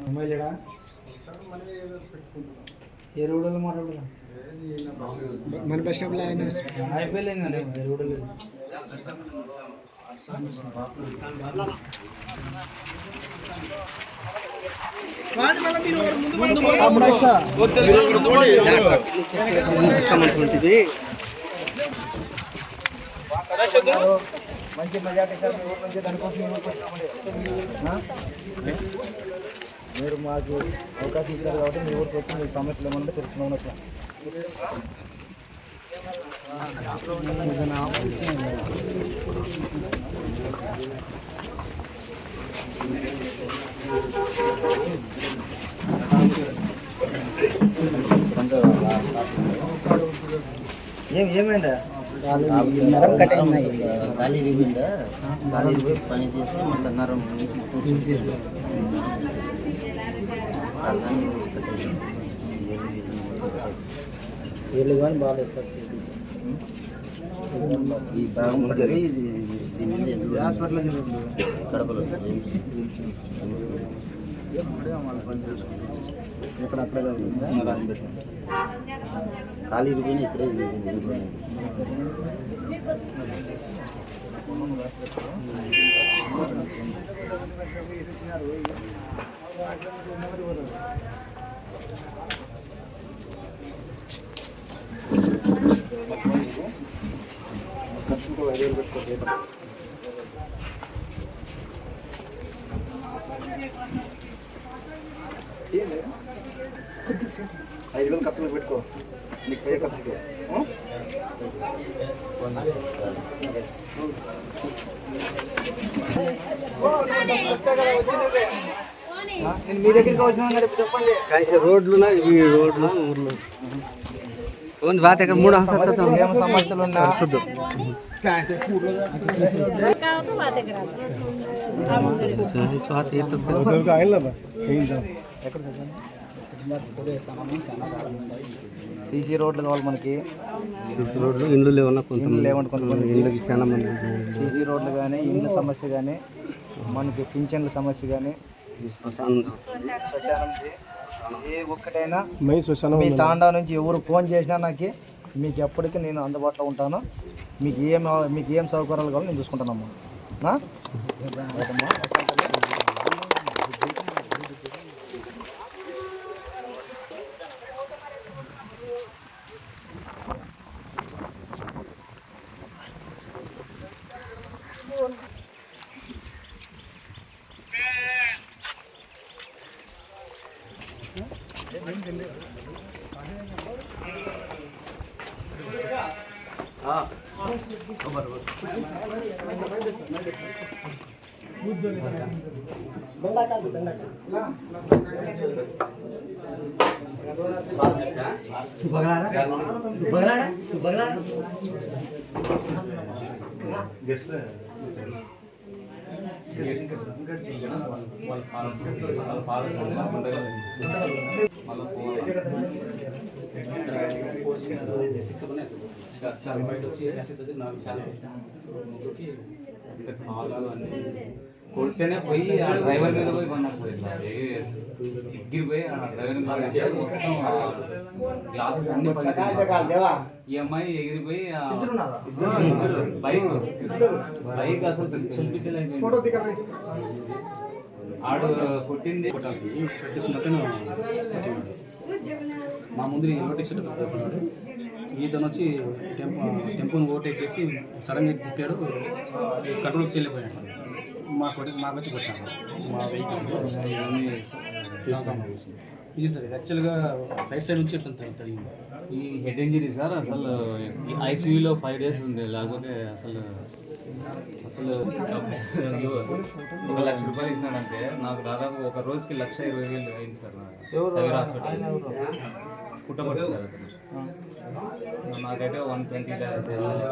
అమ్మాయిలేడా ఏ రోడ్లో మాట్లాడదా మన బస్ స్టాప్లో ఆయన అయిపోయలేదు ఎరువుడలేదు ఏ మంచి మీ ఊరు నుంచి దానికోసం మీరు మాకు అవకాశం ఇచ్చారు కాబట్టి మీ ఊరికి వచ్చి మీ సమస్యలు ఏమన్నా తెలుసుకున్నామని వచ్చాం ఏం ఏమైందా గాలి ఇరిగిందా గాలి ఇరిగి పని చేసి మళ్ళీ నరం మొత్తం తీసేసి అలానే కట్టేసి వీళ్ళు కానీ బాగాలేదు సార్ ఈ భాగం పడి ఇది దీని మీద ఎందుకు హాస్పిటల్లో చూడండి కడపలో జేమ్స్ ఇక్కడ ఇరిగిపోయింది ఐదు వేలు ఖర్చులు పెట్టుకో నీకు పోయే ఖర్చుకి నేను మీ దగ్గరికి ఇప్పుడు చెప్పండి రోడ్లు ఈ రోడ్లు ఊర్లు. ಒಂದು ಬಾತ್ ಯಾಕಂದ್ರೆ ಮೂಡು ಹಸ ಹಚ್ಚ ఏం సమస్యలు ఉన్నా సీసీ రోడ్లు కావాలి మనకి రోడ్లు ఇండ్లు లేవన్నా కొంత ఇండ్లు లేవంటే కొంతమంది ఇండ్లకి చాలా మంది సీసీ రోడ్లు కానీ ఇండ్ల సమస్య కానీ మనకి పింఛన్ల సమస్య కానీ శ్మశానంది ఏ ఒక్కటైనా మీ తాండా నుంచి ఎవరు ఫోన్ చేసినా నాకు మీకు ఎప్పటికీ నేను అందుబాటులో ఉంటాను. మీకు ఏం మీకు ఏం సౌకర్యాలు కావాలో నేను చూసుకుంటానమ్మా. दंडा का दो दंडा का तू बगला रहा तू बगला रहा तू बगला रहा गेस्ट गेस्ट वाल पाल पाल पाल मला फ़ोन कोर्स के शिक्षक बने अच्छा अच्छा नाम शाले जो की కొడితేనే పోయి ఆ డ్రైవర్ మీద పోయి పడినారు సార్. ఇట్లా ఎగిరి పోయి ఆ డ్రైవర్ మీద మొత్తం గ్లాసెస్ అన్ని ఈ అమ్మాయి ఎగిరిపోయి ఆ బైక్ బైక్ అసలు చెల్పిసలైపోయింది ఆడు కొట్టింది. కొట్టాల్సింది. మా ముందు కొట్టుకున్నాడు ఈతను వచ్చి టెంపో టెంపోని ఓటెక్కేసి సడన్గా తిప్పాడు కంట్రోల్కి చెల్లిపోయాడు సార్. మా కొట్టి మాకు వచ్చి కొట్టాడు మా వెహికల్. ఇది సార్ యాక్చువల్గా రైట్ సైడ్ నుంచి ఎట్లా తగిలింది ఈ హెడ్ ఇంజరీ సార్ అసలు ఐసీయూలో ఫైవ్ డేస్ ఉంది. లేకపోతే అసలు అసలు ఒక లక్ష రూపాయలు ఇచ్చినాడంటే నాకు దాదాపు ఒక రోజుకి లక్ష ఇరవై వేలు అయింది సార్ నాకు. సవీర్ హాస్పిటల్. పుట్టపర్తి సార్ అతను. నాకైతే వన్ ట్వంటీ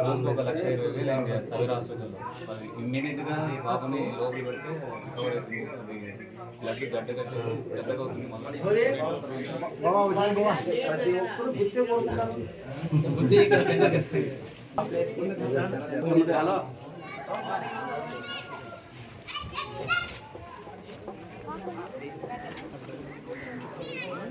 రోజుకి ఒక లక్ష ఇరవై వేలు అయింది సవీర్ హాస్పిటల్లో అది ఇమ్మీడియట్గా ఈ పాపని లోపల పెడితే రికవర్ అవుతుంది అది బ్లడ్ గడ్డ గడ్డ గడ్డగా అవుతుంది మళ్ళీ బుద్ధి ఇక్కడ సెంటర్ తీసుకుంది కిట్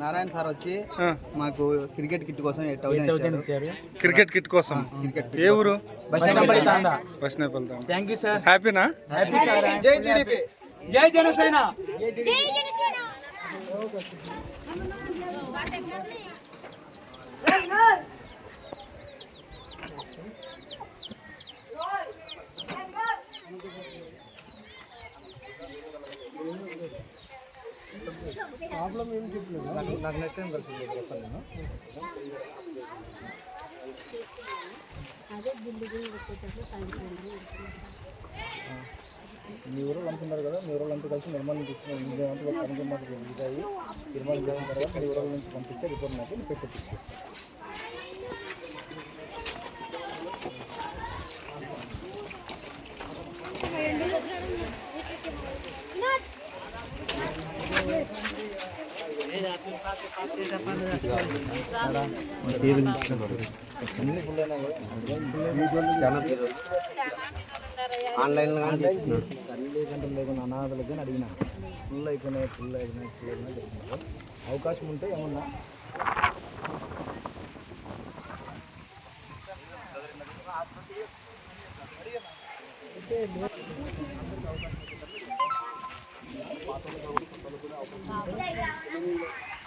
Narayana sir వచ్చి మాకు క్రికెట్ కిట్ కోసం ఎయిట్ థౌసండ్ ఇచ్చారు. క్రికెట్ కిట్ కోసం? ఏ ఊరు? థ్యాంక్ యూ సార్ హ్యాపీనా జై టీడీపీ జై జనసేన. నాకు నాకు నెక్స్ట్ టైం కలిసి వస్తాను నేను? అదే బిల్డింగ్ వచ్చేటప్పుడు సాయంత్రం మీ ఊరు అంటున్నారు కదా మీ ఊరు అంతా కలిసి నిర్మాణం తీసుకుని మీ దాంట్లో కనుక మాకు ఇదాయి నిర్మాణం చేసిన తర్వాత మీ ఊళ్ళ నుంచి పంపిస్తే రిపోర్ట్ నేను పెట్టి ఇచ్చేస్తాను అన్ని ఫుల్ అయినాయి ఆన్లైన్లో తల్లి గంటలు లేకుండా అనాథలకు కానీ అడిగిన ఫుల్ అయిపోయినాయి ఫుల్ అయిపోయినాయి ఫుల్ అయిపోయినాయి చెప్తున్నారు అవకాశం ఉంటే ఏమన్నా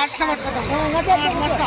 আটটা আটটা আটটা আটটা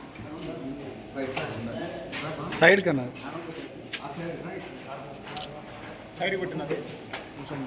సైడ్ కన్నా. సైడ్ కొట్టినది. కొంచెం